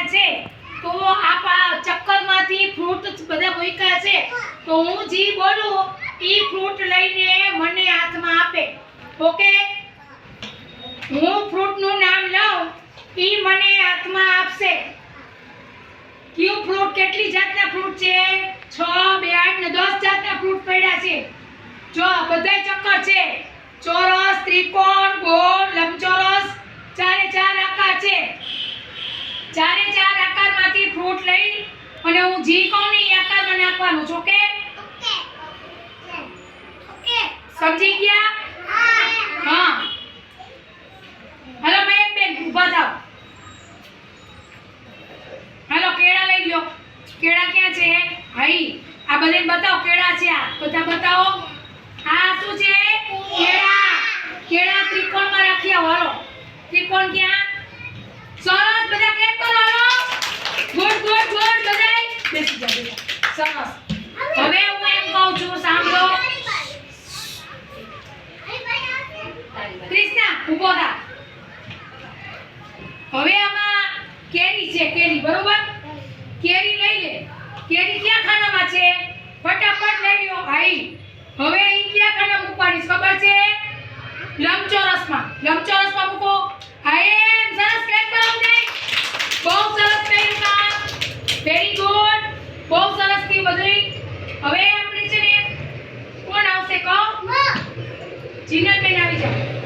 આવ્યા છે, તો આ ચક્કરમાંથી ફ્રૂટ બધા મૂક્યા છે. તો હું જી બોલું, ઈ ફ્રૂટ લઈને મને હાથમાં આપે. ઓકે? હું ફ્રૂટનું નામ લઉં એ મને હાથમાં આપશે. કયું ફ્રૂટ? કેટલી જાતના ફ્રૂટ છે? છ, બે, આઠ ને દસ જાતના ફ્રૂટ પડ્યા છે. જો બધાય ચક્કર છે. ચોરસ, ત્રિકોણ, ગોળ આકારમાંથી લઈ અને હું જી કહું ને એ આકારમાં નાખવાનું છે ઓકે સમજી ગયા? હા. હાલો મહેક બેન ઊભા થાવ હાલો કેળા લઈ લ્યો. કેળા ક્યાં છે? હાઈ આ બધાને બતાવો કેળા છે આ? બધા બતાવો. આ શું છે? કેળા. કેળા. ત્રિકોણમાં રાખ્યા હાલો. ત્રિકોણ ક્યાં સરસ બધા ક્લિક કરો હાલો ગુડ ગુડ ગુડ બધાય બેસી જાઓ બેસી જાઓ. સરસ. હવે હું એમ કહું છું, સાંભળો. ક્રિષ્ના ઊભો થા. હવે આમાં કેરી છે, કેરી, બરોબર? કેરી લઈ લે. કેરી ક્યાં ખાનામાં છે? ફટાફટ લઈ લ્યો ભાઈ હવે અહીં ક્યાં ખાના મૂકવાની ખબર છે? લંબચોરસમાં. લંબચોરસમાં મૂકો. હા એમ સરસ કેમ કરો બહુ સરસ કર્યું કામ very good sin el penalizar.